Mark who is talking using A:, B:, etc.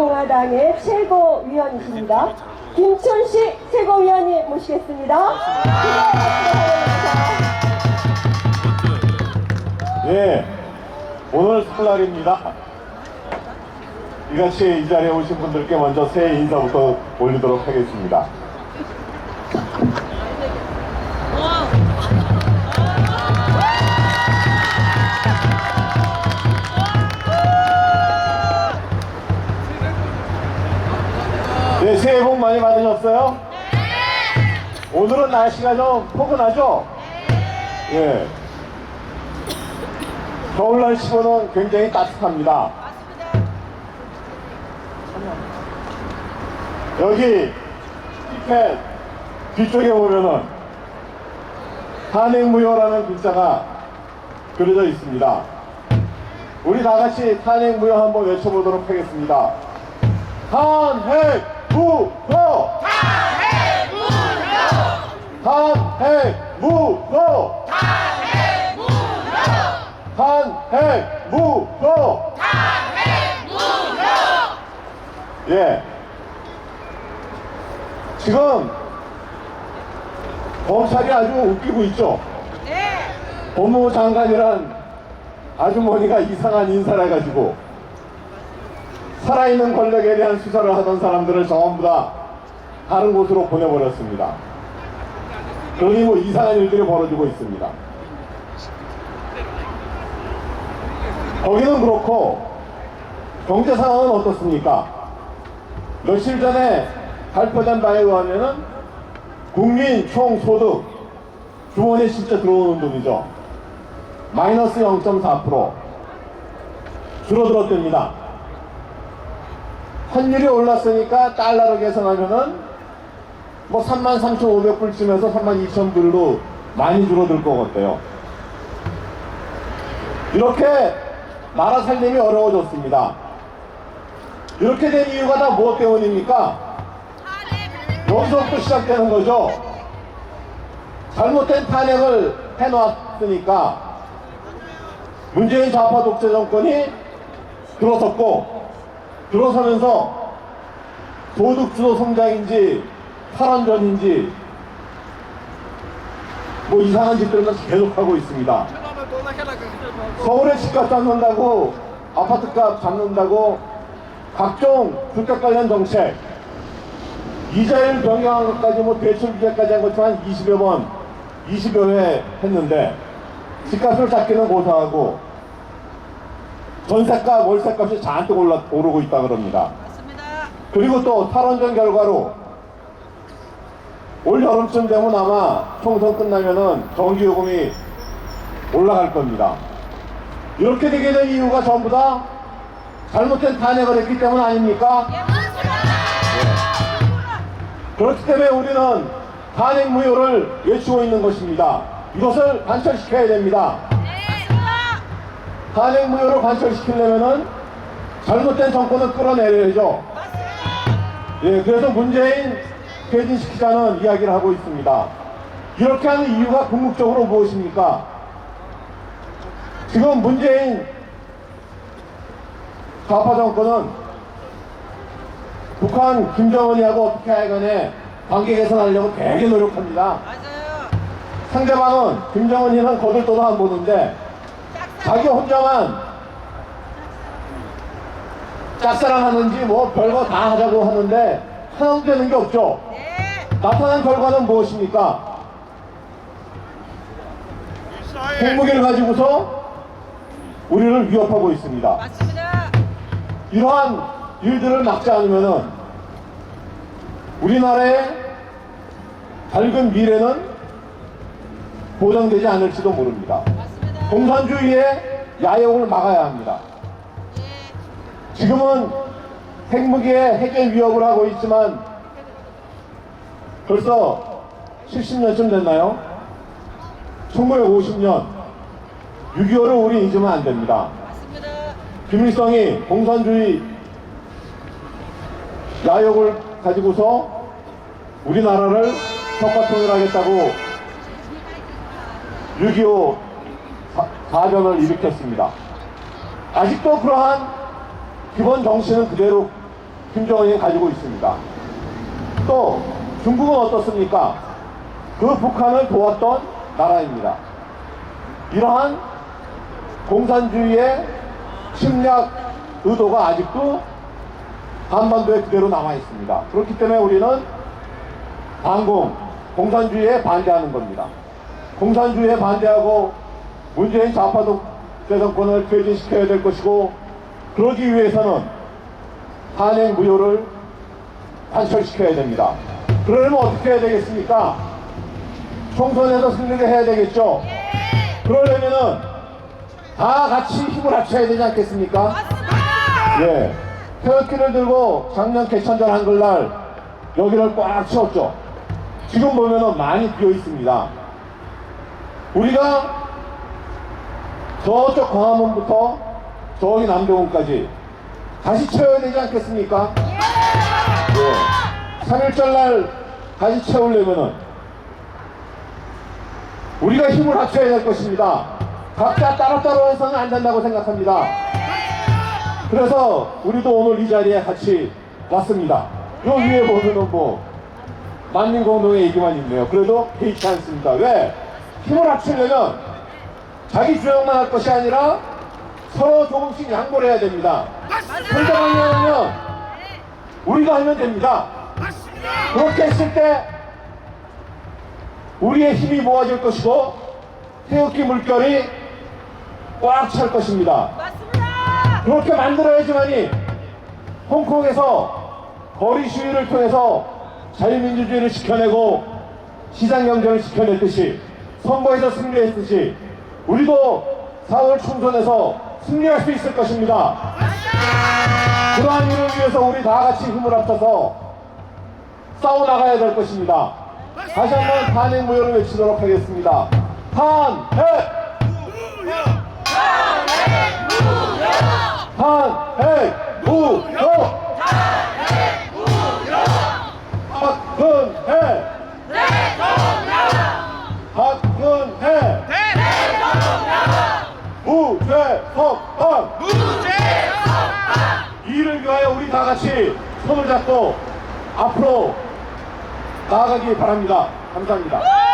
A: 자유공화당의 최고위원이십니다. 김춘식 최고위원님 모시겠습니다.
B: 예, 오늘 설날입니다. 이같이 이 자리에 오신 분들께 먼저 새해 인사부터 올리도록 하겠습니다. 새해 복 많이 받으셨어요? 오늘은 날씨가 좀 포근하죠? 예. 겨울 날씨고는 굉장히 따뜻합니다. 여기 티켓 뒤쪽에 보면은 탄핵무효라는 글자가 그려져 있습니다. 우리 다 같이 탄핵무효 한번 외쳐보도록 하겠습니다. 탄핵 무효! 탄핵 무효! 탄핵 무효! 예. 지금 검찰이 아주 웃기고 있죠. 법무부 장관이란 아주머니가 이상한 인사를 해가지고 살아있는 권력에 대한 수사를 하던 사람들을 전부 다 다른 곳으로 보내버렸습니다. 그러니 뭐 이상한 일들이 벌어지고 있습니다. 거기는 그렇고 경제 상황은 어떻습니까? 며칠 전에 발표된 바에 의하면은 국민 총 소득 주머니에 진짜 들어오는 돈이죠. 마이너스 0.4% 줄어들었답니다. 환율이 올랐으니까 달러로 계산하면은 뭐 33,500불쯤에서 32,000불로 많이 줄어들 것 같아요. 이렇게 나라 살림이 어려워졌습니다. 이렇게 된 이유가 다 무엇 때문입니까? 여기서부터 시작되는 거죠. 잘못된 탄핵을 해놓았으니까 문재인 좌파 독재 정권이 들어섰고 들어서면서 소득주도 성장인지 탈원전인지 뭐 이상한 짓들을 계속하고 있습니다. 서울에 집값 잡는다고 아파트값 잡는다고 각종 주택 관련 정책 이자율 변경한 것까지 뭐 대출 규제까지 한 것만 20여 번 20여 회 했는데 집값을 잡기는 고사하고 전세값 월세값이 잔뜩 올라 오르고 있다 그럽니다. 그리고 또 탈원전 결과로 올 여름쯤 되면 아마 총선 끝나면은 전기요금이 올라갈 겁니다. 이렇게 되게 된 이유가 전부 다 잘못된 탄핵을 했기 때문 아닙니까? 그렇기 때문에 우리는 탄핵 무효를 외치고 있는 것입니다. 이것을 관철시켜야 됩니다. 탄핵 무효를 관철시키려면은 잘못된 정권을 끌어내려야죠. 예, 그래서 문재인 퇴진시키자는 이야기를 하고 있습니다. 이렇게 하는 이유가 궁극적으로 무엇입니까? 지금 문재인 좌파 정권은 북한 김정은이하고 어떻게 하여간에 관계 개선하려고 되게 노력합니다. 상대방은 김정은이는 거들떠도 안 보는데 자기 혼자만 짝사랑하는지 뭐 별거 다 하자고 하는데 하나도 되는 게 없죠. 나타난 결과는 무엇입니까? 핵무기를 가지고서 우리를 위협하고 있습니다. 이러한 일들을 막지 않으면은 우리나라의 밝은 미래는 보장되지 않을지도 모릅니다. 공산주의의 야욕을 막아야 합니다. 지금은 핵무기의 핵의 위협을 하고 있지만 벌써 70년쯤 됐나요? 1950년 6.25를 우리 잊으면 안 됩니다. 김일성이 공산주의 야욕을 가지고서 우리나라를 석가통일하겠다고 6.25 사변을 일으켰습니다. 아직도 그러한 기본 정신은 그대로 김정은이 가지고 있습니다. 또 중국은 어떻습니까? 그 북한을 도왔던 나라입니다. 이러한 공산주의의 침략 의도가 아직도 한반도에 그대로 남아 있습니다. 그렇기 때문에 우리는 반공, 공산주의에 반대하는 겁니다. 공산주의에 반대하고 문재인 좌파 대정권을 퇴진시켜야 될 것이고 그러기 위해서는 탄핵 무효를 관철시켜야 됩니다. 그러려면 어떻게 해야 되겠습니까? 총선에서 승리를 해야 되겠죠? 그러려면은 다 같이 힘을 합쳐야 되지 않겠습니까? 예. 태극기를 들고 작년 개천절 한글날 여기를 꽉 채웠죠. 지금 보면은 많이 비어 있습니다. 우리가 저쪽 광화문부터 저기 남대문까지 다시 채워야 되지 않겠습니까? 예. 3일절날 다시 채우려면은 우리가 힘을 합쳐야 될 것입니다. 각자 따로따로 해서는 안 된다고 생각합니다. 그래서 우리도 오늘 이 자리에 같이 왔습니다. 요 위에 보면은 뭐 만민공동의 얘기만 있네요. 그래도 개의치 않습니다. 왜? 힘을 합치려면 자기 주장만 할 것이 아니라 서로 조금씩 양보를 해야 됩니다. 하면 우리가 하면 됩니다. 그렇게 했을 때 우리의 힘이 모아질 것이고 태극기 물결이 꽉 찰 것입니다. 그렇게 만들어야지만이 홍콩에서 거리 시위를 통해서 자유민주주의를 지켜내고 시장경제를 지켜냈듯이 선거에서 승리했듯이 우리도 4월 총선에서 승리할 수 있을 것입니다. 그러한 일을 위해서 우리 다 같이 힘을 합쳐서 싸워 나가야 될 것입니다. 다시 한번 탄핵 무효를 외치도록 하겠습니다. 탄핵! 탄핵 무효! 박근혜! 손을 잡고 앞으로 나아가기 바랍니다. 감사합니다.